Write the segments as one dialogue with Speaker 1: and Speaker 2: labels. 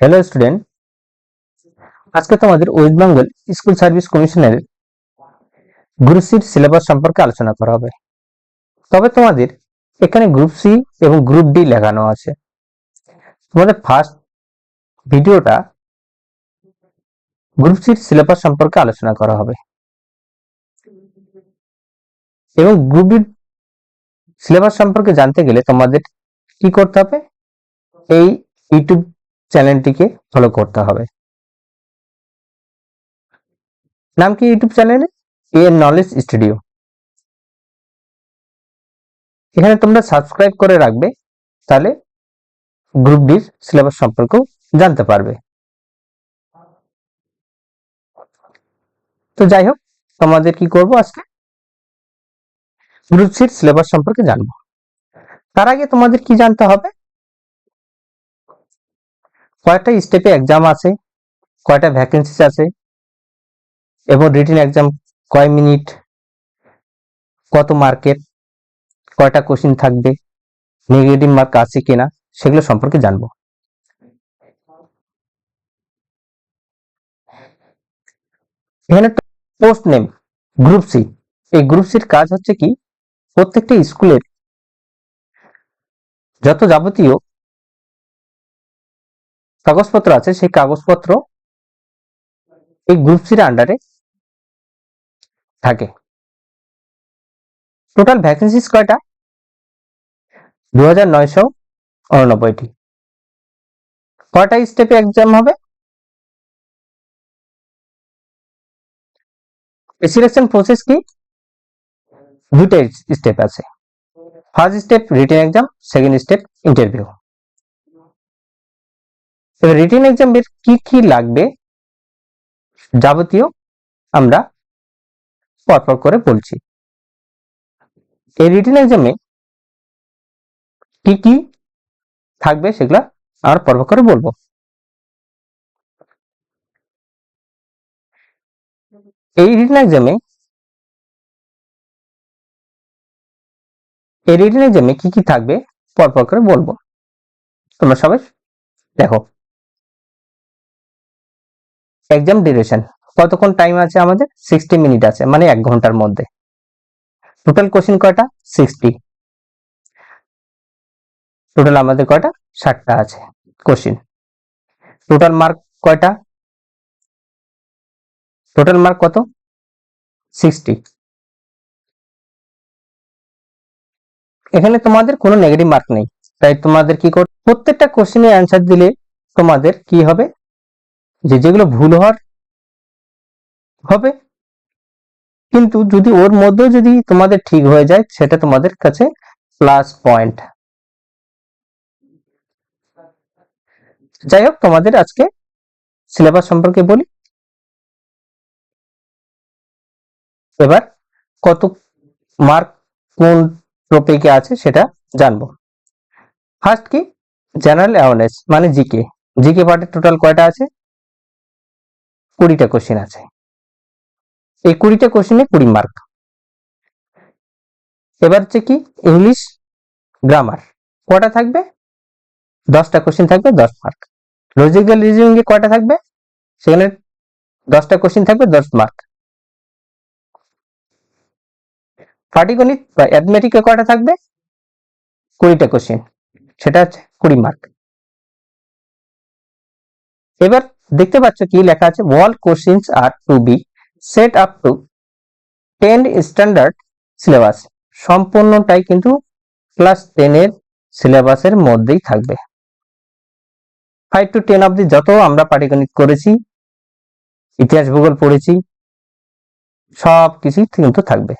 Speaker 1: Hello student আজকে তোমাদের West Bengal school service কমিশনের গ্রুপ সির সিলেবাস সম্পর্কে আলোচনা করা হবে। তবে তোমাদের এখানে গ্রুপ সি এবং গ্রুপ ডি লেখানো আছে। তোমাদের ফার্স্ট ভিডিওটা গ্রুপ সির সিলেবাস সম্পর্কে আলোচনা করা হবে। এবং গ্রুপ ডি সিলেবাস সম্পর্কে জানতে গেলে তোমাদের কি করতে হবে? এই ইউটিউব চ্যানেলটিকে ফলো করতে হবে। নাম কি ইউটিউব চ্যানেলে? এ নলেজ স্টুডিও এখানে তোমরা সাবস্ক্রাইব করে রাখবে, তাহলে গ্রুপ ডির সিলেবাস সম্পর্কেও জানতে পারবে। তো যাই হোক, তোমাদের কি করব আজকে? গ্রুপ সির সিলেবাস সম্পর্কে জানব। তার আগে তোমাদের কি জানতে হবে? কয়টা স্টেপে এক্সাম আছে কয়টা ভ্যাকেন্সিস আছে, এবং রিটেন এক্সাম কয় মিনিট কত মার্কের, কয়টা কোশ্চিন থাকবে নেগেটিভ মার্ক আছে কিনা, সেগুলো সম্পর্কে জানব। এখানে পোস্ট নেম গ্রুপ সি এই গ্রুপ সির কাজ হচ্ছে কি, প্রত্যেকটা স্কুলের যত যাবতীয় কাগজপত্র আছে, সেই কাগজপত্র এই গ্রুপ সির আন্ডারে থাকে। টোটাল ভ্যাকেন্সিস কয়টা দু হাজার নয়শো কয়টা স্টেপে এক্সাম হবে? সিলেকশন প্রসেস কি? দুইটা স্টেপ আছে। First step written exam second step interview এবার রিটেন এক্সামের কি কি লাগবে যাবতীয় আমরা পরপর করে বলছি। এই রিটেন এক্সামে কি কি থাকবে সেগুলা আর পরপর করে বলব। এই রিটেন এক্সামে এই রিটেন এক্সামে কি কি থাকবে পরপর করে বলব। তোমরা সবাই দেখো। এক্সাম ডিউরেশন কতক্ষণ টাইম আছে আমাদের? সিক্সটি মিনিট আছে মানে এক ঘণ্টার মধ্যে। টোটাল কোশ্চিন কয়টা? সিক্সটি টোটাল আমাদের কয়টা? ষাটটা আছে কোশ্চিন টোটাল মার্ক কয়টা? টোটাল মার্ক কত? সিক্সটি এখানে তোমাদের কোনো নেগেটিভ মার্ক নেই। তাই তোমাদের কি কর প্রত্যেকটা কোশ্চেনের অ্যান্সার দিলে তোমাদের কি হবে? যে যেগুলো ভুল হওয়ার হবে। কিন্তু যদি ওর মধ্যেও যদি তোমাদের ঠিক হয়ে যায়, সেটা তোমাদের কাছে প্লাস পয়েন্ট যাই হোক, তোমাদের আজকে সিলেবাস সম্পর্কে বলি। এবার কত মার্ক কোন টপিকে আছে সেটা জানব। ফার্স্ট কি? জেনারেল অ্যাওয়ারনেস মানে জিকে জিকে পার্টের টোটাল কয়টা আছে? কুড়িটা কোশ্চেন আছে। এই কুড়িটা কোশ্চেনে কুড়ি মার্ক এবার হচ্ছে কি? ইংলিশ গ্রামার কটা থাকবে? দশটা কোশ্চেন থাকবে, দশ মার্ক লজিক্যাল রিজনিং এ থাকবে? সেখানে দশটা কোশ্চেন থাকবে, দশ মার্ক পাটিগণিত বা অ্যাথমেটিকে কয়টা থাকবে? কুড়িটা কোশ্চেন সেটা হচ্ছে কুড়ি মার্ক এবার দেখতে পাচ্ছ কি লেখা আছে? All questions are to be set up to ten standard syllabus সম্পূর্ণটাই কিন্তু ক্লাস টেনের সিলেবাসের মধ্যেই থাকবে। ফাইভ টু টেন অব্দি যত আমরা পাটিগণিত করেছি, ইতিহাস ভূগোল পড়েছি, সব কিছুই কিন্তু থাকবে।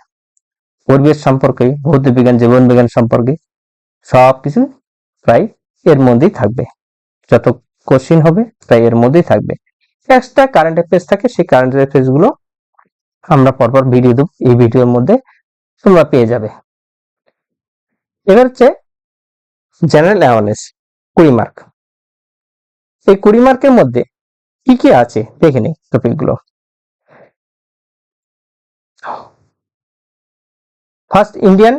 Speaker 1: পরিবেশ সম্পর্কে ভৌত বিজ্ঞান, জীবন বিজ্ঞান সম্পর্কে সব কিছু প্রায় এর মধ্যেই থাকবে। যত কোশ্চিন হবে প্রায় এর মধ্যেই থাকবে। এক্সট্রা কারেন্ট অ্যাফেয়ার্স থাকে, সেই কারেন্ট অ্যাফেয়ার্সগুলো আমরা পরপর ভিডিও দেব। এই ভিডিওর মধ্যে তোমরা পেয়ে যাবে। এবার হচ্ছে জেনারেল অ্যাওয়ারনেস কুড়ি মার্ক এই কুড়ি মার্কের মধ্যে কি কি আছে? দেখে নেই টপিকগুলো। First Indian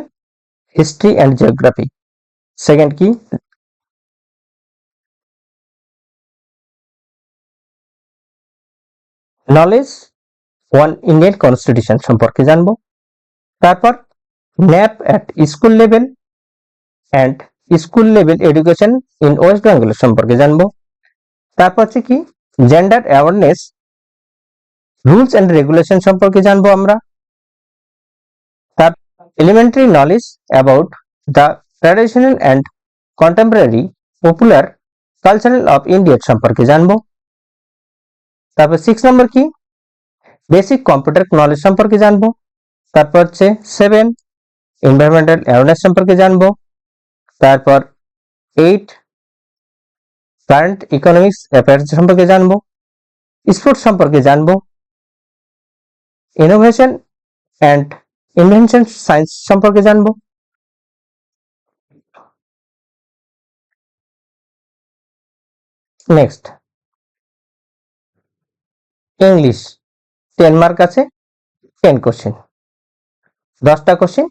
Speaker 1: history and geography second কি? নলেজ ওয়ান ইন্ডিয়ান কনস্টিটিউশন সম্পর্কে জানব। তারপর nap at school level and school level education in West Bengal সম্পর্কে জানব। তারপর হচ্ছে কি gender awareness rules and regulation সম্পর্কে জানব আমরা। তার elementary knowledge about the traditional and contemporary popular cultural of India সম্পর্কে জানব। তারপর সিক্স নম্বর কি? বেসিক কম্পিউটার নলেজ সম্পর্কে জানব। তারপর হচ্ছে সেভেন এনভায়রনমেন্টাল অ্যাওয়ারনেস সম্পর্কে জানব। তারপর এইট কারেন্ট ইকোনমিক্স অ্যাফেয়ার্স সম্পর্কে জানব। স্পোর্টস সম্পর্কে জানব। ইনোভেশন অ্যান্ড ইনভেনশন সায়েন্স সম্পর্কে জানব। নেক্সট ইংলিশ টেন মার্ক আছে টেন কোশ্চেন দশটা কোশ্চেন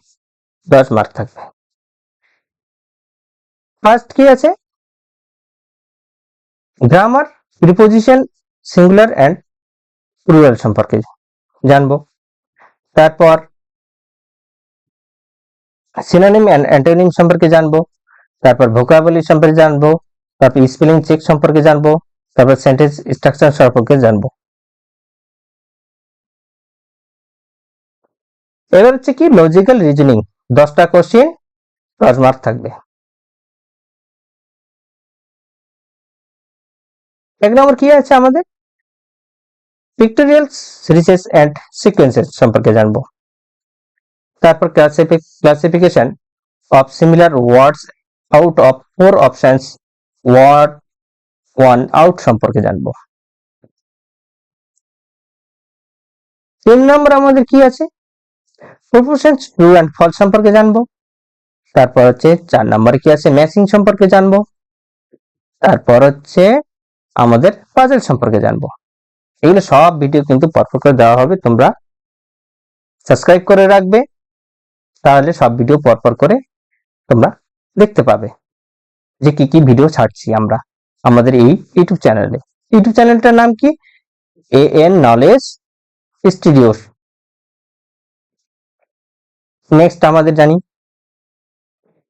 Speaker 1: দশ মার্ক থাকবে। ফার্স্ট কি আছে? Grammar preposition singular and plural সম্পর্কে জানব। তারপর সিনোনিম অ্যান্ড অ্যান্টোনিম সম্পর্কে জানব। তারপর ভোকাবুলারি সম্পর্কে জানব। তারপর স্পেলিং চেক সম্পর্কে জানব। তারপর সেন্টেন্স স্ট্রাকচার সম্পর্কে জানব। এবার হচ্ছে কি লজিক্যাল রিজনিং দশটা কোশ্চেন মার্ক থাকবে। এক নম্বর কি আছে আমাদের? পিক্টোরিয়াল সিরিজেস অ্যান্ড সিকোয়েন্সেস সম্পর্কে জানব। তারপর classification of similar words out of four options word one out সম্পর্কে জানব। তিন নম্বর আমাদের কি আছে? প্রপোর্শন ট্রু অ্যান্ড ফলস সম্পর্কে জানব। তারপর হচ্ছে চার নম্বরে কি আছে? ম্যাচিং সম্পর্কে জানব। তারপর হচ্ছে আমাদের পাজেল সম্পর্কে জানব। এগুলো সব ভিডিও কিন্তু পরপর করে দেওয়া হবে, তোমরা সাবস্ক্রাইব করে রাখবে। তাহলে সব ভিডিও পরপর করে তোমরা দেখতে পাবে যে কি কি ভিডিও ছাড়ছি আমরা আমাদের এই ইউটিউব চ্যানেলে। ইউটিউব চ্যানেলটার নাম কি? A N knowledge studios. Next আমাদের জানি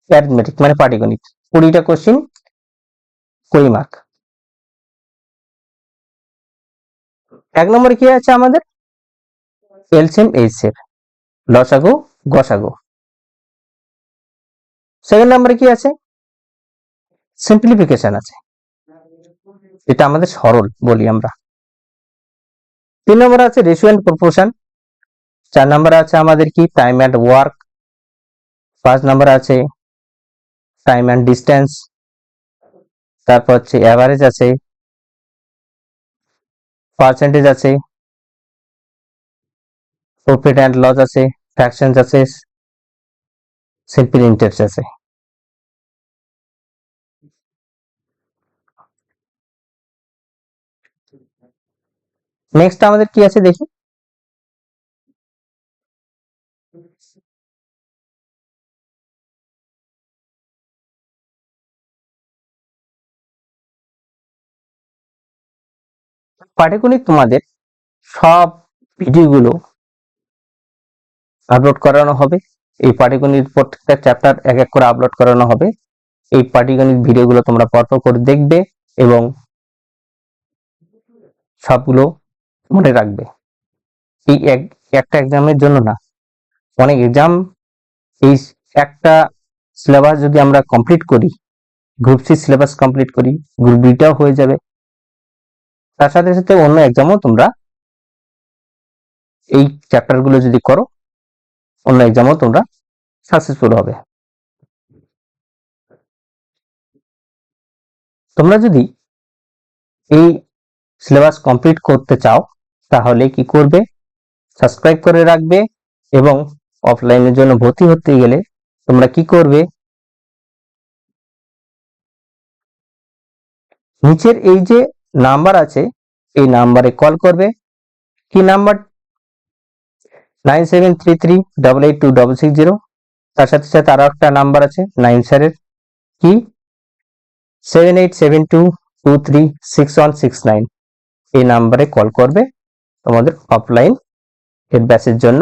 Speaker 1: অ্যারিথমেটিক মানে পাটিগণিত। কুড়িটা কোশ্চিন কুড়ি মার্ক এক নম্বরে কি আছে আমাদের? এলসিএম এইচএফ লসাগু, গসাগু। সেকেন্ড নম্বরে কি আছে? সিম্পলিফিকেশন আছে। এটা আমাদের সরল বলি আমরা। তিন নম্বর আছে রেশিও অ্যান্ড প্রপোর্শন চার নম্বর আছে আমাদের কি? টাইম অ্যান্ড ওয়ার্ক পাঁচ নম্বর আছে টাইম অ্যান্ড ডিস্টেন্স তারপর হচ্ছে অ্যাভারেজ আছে। পার্সেন্টেজ আছে। প্রফিট অ্যান্ড লস আছে। ফ্র্যাকশনস আছে। সিম্পল ইন্টারেস্ট আছে। নেক্সট আমাদের কি আছে দেখি? পাটিগণিত তোমাদের সব ভিডিওগুলো আপলোড করানো হবে। এই পাটিগণিত প্রত্যেকটা চ্যাপ্টার এক এক করে আপলোড করানো হবে। এই পাটিগণিত ভিডিওগুলো তোমরা পরপর করে দেখবে এবং সবগুলো মনে রাখবে। এই এক, একটা এক্সামের জন্য না, অনেক এক্সাম এই একটা সিলেবাস যদি আমরা কমপ্লিট করি গ্রুপ সি সিলেবাস কমপ্লিট করি গ্রুপ বিটাও হয়ে যাবে। তার সাথে সাথে অন্য এক্সামও তোমরা এই চ্যাপ্টারগুলো যদি করো, অন্য এক্সামও তোমরা সাকসেসফুল হবে। তোমরা যদি এই সিলেবাস কমপ্লিট করতে চাও, তাহলে কি করবে? সাবস্ক্রাইব করে রাখবে এবং অফলাইনের জন্য ভর্তি হতে গেলে তোমরা কি করবে? নিচের এই যে নাম্বার আছে, এই নাম্বারে কল করবে। কি number? Nine seven three three double eight two double six zero. তার সাথে সাথে আরও একটা নাম্বার আছে, নাইন স্যারের। কি? Seven eight seven two two three six one six nine. এই নাম্বারে কল করবে তোমাদের অফলাইন এর ব্যাচের জন্য।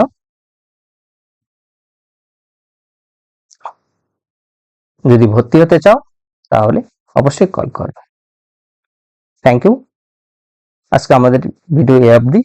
Speaker 1: যদি ভর্তি হতে চাও, তাহলে অবশ্যই কল করবে। থ্যাংক ইউ আজকে আমাদের ভিডিও এ অবধি।